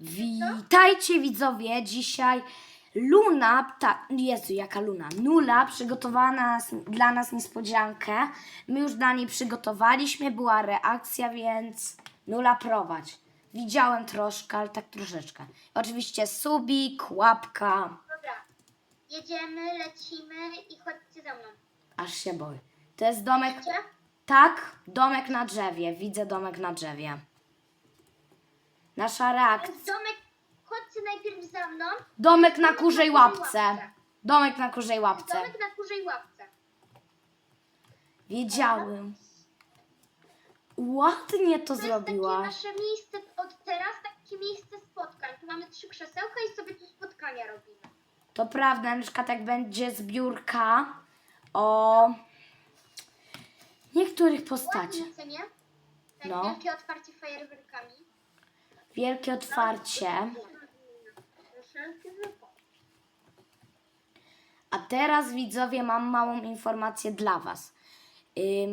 Witajcie widzowie, dzisiaj Luna, ta, Jezu, jaka Luna, Nula przygotowała nas, dla nas niespodziankę. My już dla niej przygotowaliśmy, była reakcja, więc Nula prowadź. Widziałem troszkę, ale tak troszeczkę. Oczywiście subik, łapka, Dobra, jedziemy, lecimy i chodźcie za mną. aż się boję. To jest domek, Widzicie? tak, domek na drzewie, widzę domek na drzewie. Nasza reakcja. domek, chodźcie najpierw za mną. Domek na kurzej łapce. Domek na kurzej łapce. Domek na kurzej łapce. Wiedziałem. Ładnie to To jest takie zrobiła. nasze miejsce od teraz, takie miejsce spotkań. Tu mamy trzy krzesełka i sobie tu spotkania robimy. To prawda, na przykład jak będzie zbiórka o niektórych postaciach. Ładnie, co nie? Tak No. wielkie otwarcie fajerwerkami. Wielkie otwarcie. A teraz widzowie mam małą informację dla Was.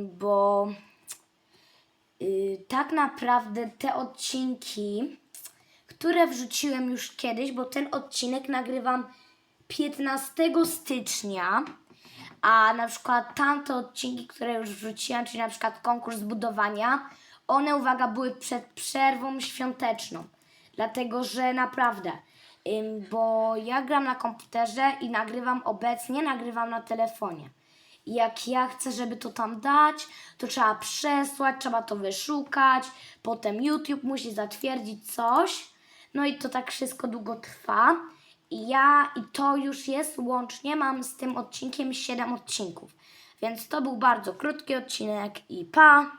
Bo y, tak naprawdę te odcinki, które wrzuciłem już kiedyś, bo ten odcinek nagrywam 15 stycznia, a na przykład tamte odcinki, które już wrzuciłam, czyli na przykład konkurs budowania, one, uwaga, były przed przerwą świąteczną. Dlatego, że naprawdę, bo ja gram na komputerze i nagrywam obecnie, nagrywam na telefonie. Jak ja chcę, żeby to tam dać, to trzeba przesłać, trzeba to wyszukać, potem YouTube musi zatwierdzić coś, no i to tak wszystko długo trwa. I ja, i to już jest łącznie, mam z tym odcinkiem 7 odcinków. Więc to był bardzo krótki odcinek i pa!